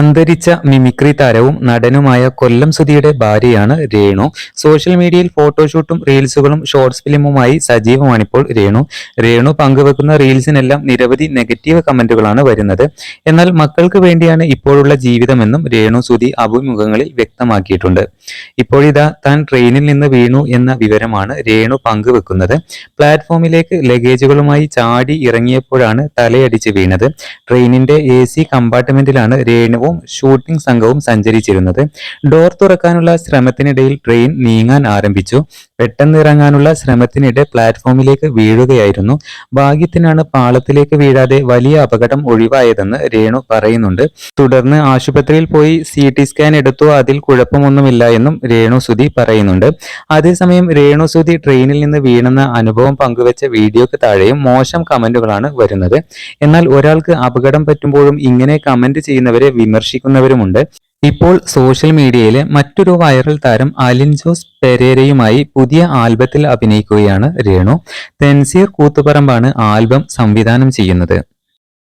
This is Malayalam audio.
അന്തരിച്ച മിമിക്രി താരവും നടനുമായ കൊല്ലം സുധിയുടെ ഭാര്യയാണ് രേണു. സോഷ്യൽ മീഡിയയിൽ ഫോട്ടോഷൂട്ടും റീൽസുകളും ഷോർട്സ് ഫിലിമുമായി സജീവമാണിപ്പോൾ രേണു. രേണു പങ്കുവെക്കുന്ന റീൽസിനെല്ലാം നിരവധി നെഗറ്റീവ് കമന്റുകളാണ് വരുന്നത്. എന്നാൽ മക്കൾക്ക് വേണ്ടിയാണ് ഇപ്പോഴുള്ള ജീവിതമെന്നും രേണു സുധി അഭിമുഖങ്ങളിൽ വ്യക്തമാക്കിയിട്ടുണ്ട്. ഇപ്പോഴിതാ താൻ ട്രെയിനിൽ നിന്ന് വീണു എന്ന വിവരമാണ് രേണു പങ്കുവെക്കുന്നത്. പ്ലാറ്റ്ഫോമിലേക്ക് ലഗേജുകളുമായി ചാടി ഇറങ്ങിയപ്പോഴാണ് തലയടിച്ച് വീണത്. ട്രെയിനിന്റെ എ സി കമ്പാർട്ട്മെന്റിലാണ് രേണുവും ഷൂട്ടിംഗ് സംഘവും സഞ്ചരിച്ചിരുന്നത്. ഡോർ തുറക്കാനുള്ള ശ്രമത്തിനിടയിൽ ട്രെയിൻ നീങ്ങാൻ ആരംഭിച്ചു. പെട്ടെന്ന് ഇറങ്ങാനുള്ള ശ്രമത്തിനിടെ പ്ലാറ്റ്ഫോമിലേക്ക് വീഴുകയായിരുന്നു. ഭാഗ്യത്തിനാണ് പാളത്തിലേക്ക് വീഴാതെ വലിയ അപകടം ഒഴിവായതെന്ന് രേണു പറയുന്നുണ്ട്. തുടർന്ന് ആശുപത്രിയിൽ പോയി സി ടി സ്കാൻ എടുത്തു. അതിൽ കുഴപ്പമൊന്നുമില്ല എന്നും രേണു സുധി പറയുന്നുണ്ട്. അതേസമയം രേണു സുധി ട്രെയിനിൽ നിന്ന് വീണെന്ന അനുഭവം പങ്കുവച്ച വീഡിയോക്ക് താഴെയും മോശം കമന്റുകളാണ് വരുന്നത്. എന്നാൽ ഒരാൾക്ക് അപകടം പറ്റുമ്പോഴും ഇങ്ങനെ കമന്റ് ചെയ്യുന്നവരെ വിമർശിക്കുന്നവരുമുണ്ട്. ഇപ്പോൾ സോഷ്യൽ മീഡിയയിലെ മറ്റൊരു വൈറൽ താരം അലിൻ ജോസ് പെരേരയുമായി പുതിയ ആൽബത്തിൽ അഭിനയിക്കുകയാണ് രേണു. തെൻസീർ കൂത്തുപറമ്പാണ് ആൽബം സംവിധാനം ചെയ്യുന്നത്.